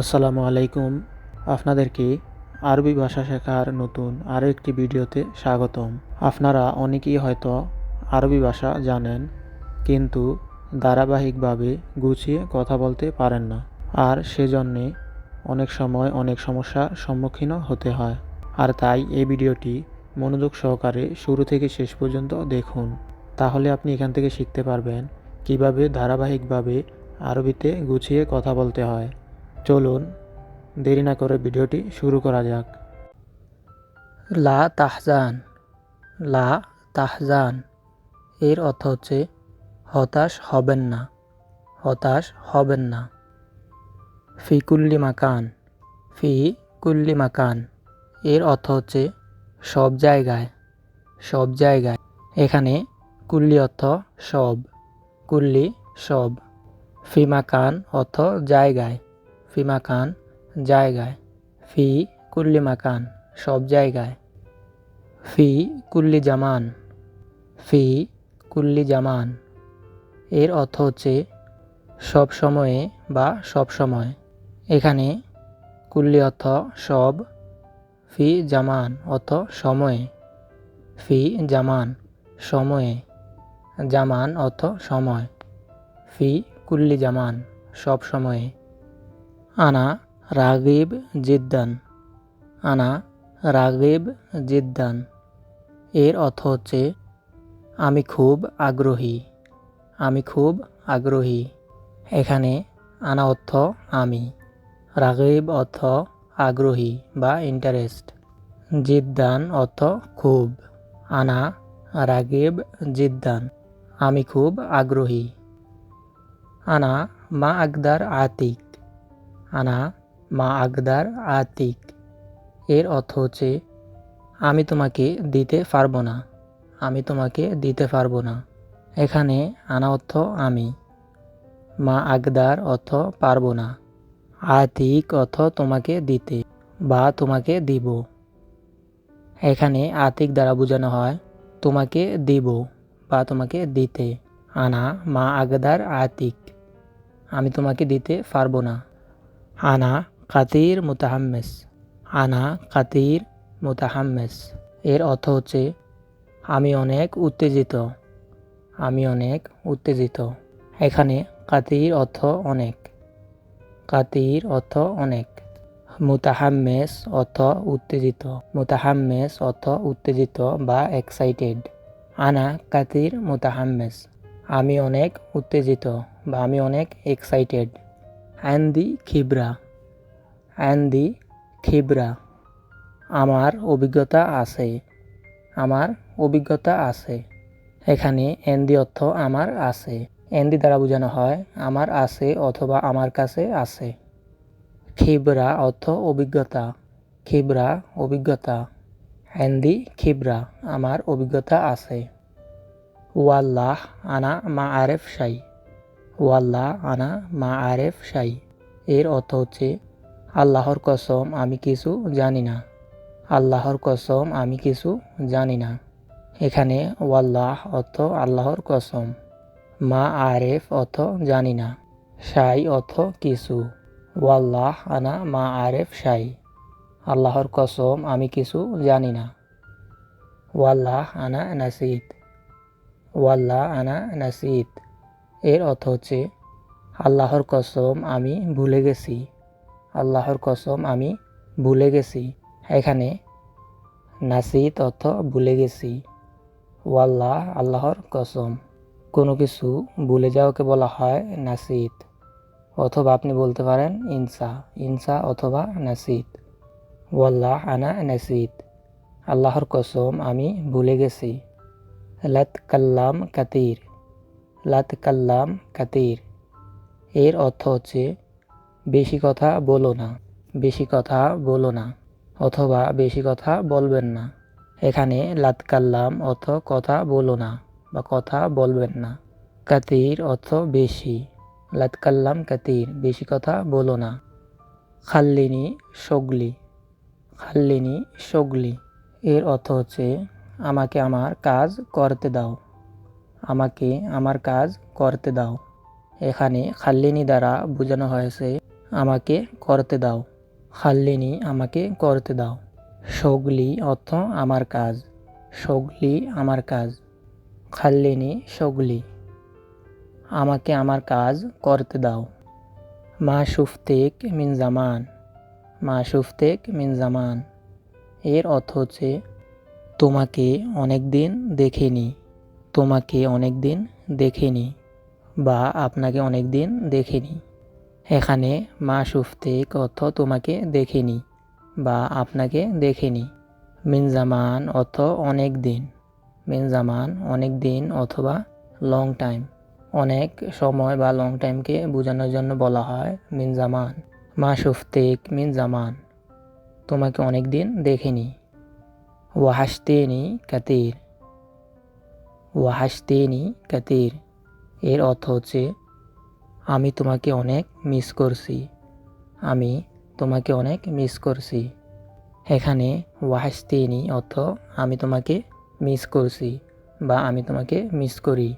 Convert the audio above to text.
আসসালামু আলাইকুম। আপনাদেরকে আরবি ভাষা শেখার নতুন আরও একটি ভিডিওতে স্বাগতম। আপনারা অনেকেই হয়তো আরবি ভাষা জানেন, কিন্তু ধারাবাহিকভাবে গুছিয়ে কথা বলতে পারেন না। আর সেজন্যে অনেক সময় অনেক সমস্যার সম্মুখীনও হতে হয়। আর তাই এই ভিডিওটি মনোযোগ সহকারে শুরু থেকে শেষ পর্যন্ত দেখুন। তাহলে আপনি এখান থেকে শিখতে পারবেন কীভাবে ধারাবাহিকভাবে আরবিতে গুছিয়ে কথা বলতে হয়। চলুন দেরি না করে ভিডিওটি শুরু করা যাক। লা তাহজান লা তাহজান, এর অর্থ হচ্ছে হতাশ হবেন না, হতাশ হবেন না। ফি কুল্লি মাকান, ফি কুল্লি মাকান, এর অর্থ হচ্ছে সব জায়গায় সব জায়গায়। এখানে কুল্লি অর্থ সব, কুল্লি সব। ফি মাকান অর্থ জায়গায়। ফি মাকান, জায়গায়। ফি কুল্লি মাকান, সব জায়গায়। ফি কুল্লি জামান, ফি কুল্লি জামান। এর অর্থ হচ্ছে সব সময়ে বা সব সময়। এখানে কুল্লি অর্থ সব, ফি জামান অর্থ সময়ে। ফি জামান, সময়ে। জামান অর্থ সময়। ফি কুল্লি জামান, সব সময়ে। আনা রাগিব জিদ্দান। আনা রাগিব জিদ্দান। এর অর্থ হচ্ছে, আমি খুব আগ্রহী। আমি খুব আগ্রহী। এখানে আনা অর্থ আমি। রাগিব অর্থ আগ্রহী বা ইন্টারেস্ট জিদ্দান অর্থ খুব। আনা রাগিব জিদ্দান। আমি খুব আগ্রহী। আনা মা আকদার আতিক। আনা মা আকদার আতিক। এর অর্থ হচ্ছে, আমি তোমাকে দিতে পারব না, আমি তোমাকে দিতে পারব না। এখানে আনা অর্থ আমি, মা আগদার অর্থ পারব না, আতিক অর্থ তোমাকে দিতে বা তোমাকে দিব। এখানে আতিক দ্বারা বোঝানো হয়, তোমাকে দিব বা তোমাকে দিতে, আনা মা আগদার আতিক। আমি তোমাকে দিতে পারব না। আনা কাতির মুতাহাম্মেস। আনা কাতির মুতাহাম্মেস। এর অর্থ হচ্ছে, আমি অনেক উত্তেজিত। আমি অনেক উত্তেজিত। এখানে কাতির অর্থ অনেক। কাতির অর্থ অনেক। মুতাহাম্মেস অর্থ উত্তেজিত। মুতাহাম্মেস অর্থ উত্তেজিত বা এক্সাইটেড আনা কাতির মুতাহাম্মেস। আমি অনেক উত্তেজিত বা আমি অনেক এক্সাইটেড অ্যান্দি খিবরা। অ্যান্দি খিবরা। আমার অভিজ্ঞতা আছে। আমার অভিজ্ঞতা আছে। এখানে এন্দি অর্থ আমার আছে। এন্দি দ্বারা বোঝানো হয়, আমার আছে অথবা আমার কাছে আছে। খিবরা অর্থ অভিজ্ঞতা। খিবরা অভিজ্ঞতা। এন্দি খিবরা, আমার অভিজ্ঞতা আছে। ওয়াল্লাহ আনা মা আরেফ শাই। ওয়াল্লাহ আনা মা আরেফ শাই। এর অর্থ হচ্ছে, আল্লাহর কসম আমি কিছু জানি না। আল্লাহর কসম আমি কিছু জানি না। এখানে ওয়াল্লাহ অর্থ আল্লাহর কসম। মা আরেফ অর্থ জানি না। সাই অর্থ কিছু। ওয়াল্লাহ আনা মা আরেফ সাই আল্লাহর কসম আমি কিছু জানি না। ওয়াল্লাহ আনা নাসিদ। ওয়াল্লাহ আনা নাসিদ। এর অর্থ হচ্ছে, আল্লাহর কসম আমি ভুলে গেছি। আল্লাহর কসম আমি ভুলে গেছি। এখানে নাসিদ অর্থ ভুলে গেছি। ওয়াল্লাহ, আল্লাহর কসম। কোনো কিছু ভুলে যাওয়াকে বলা হয় নাসিদ। অথবা আপনি বলতে পারেন ইনসা। ইনসা অথবা নাসিদ। ওয়াল্লাহ, আনা নাসিদ। আল্লাহর কসম আমি ভুলে গেছি। লাত কাল্লাম কাতির। লাত কাল্লাম কাতির। এর অর্থ হচ্ছে, বেশি কথা বলো না, বেশি কথা বলো না, অথবা বেশি কথা বলবেন না। এখানে লাত কাল্লাম অর্থ কথা বলো না বা কথা বলবেন না। কাতির অর্থ বেশি লাত কাল্লাম কাতির, বেশি কথা বলো না। খাল্লিনি সগলি খাল্লিনি সগলি এর অর্থ হচ্ছে, আমাকে আমার কাজ করতে দাও। আমাকে আমার কাজ করতে দাও। এখানে খাল্লিনি দ্বারা বোঝানো হয়েছে, আমাকে করতে দাও। খাল্লিনি আমাকে করতে দাও। সগলি অর্থ আমার কাজ। সগলি আমার কাজ। খাল্লিনি সগলি, আমাকে আমার কাজ করতে দাও। মা সুফতেক মিন জামান। মা সুফতেক মিন জামান। এর অর্থ হচ্ছে, তোমাকে অনেক দিন দেখিনি। তোমাকে অনেক দিন দেখিনি বা আপনাকে অনেক দিন দেখিনি। এখানে মা শুফতেক অর্থ তোমাকে দেখিনি বা আপনাকে দেখিনি। মিনজামান অর্থ অনেক দিন মিনজামান অনেক দিন অথবা লং টাইম অনেক সময় বা লং টাইমকে বোঝানোর জন্য বলা হয় মিনজামান মা শুফতেক মিনজামান তোমাকে অনেক দিন দেখিনি। ওয়াহাসতেনি কাতির। ওয়াহাসতেনি কাতির। এর অর্থ হচ্ছে, আমি তোমাকে অনেক মিস করছি। আমি তোমাকে অনেক মিস করছি। এখানে ওয়াহাসতেনি অর্থ, আমি তোমাকে মিস করছি বা আমি তোমাকে মিস করি।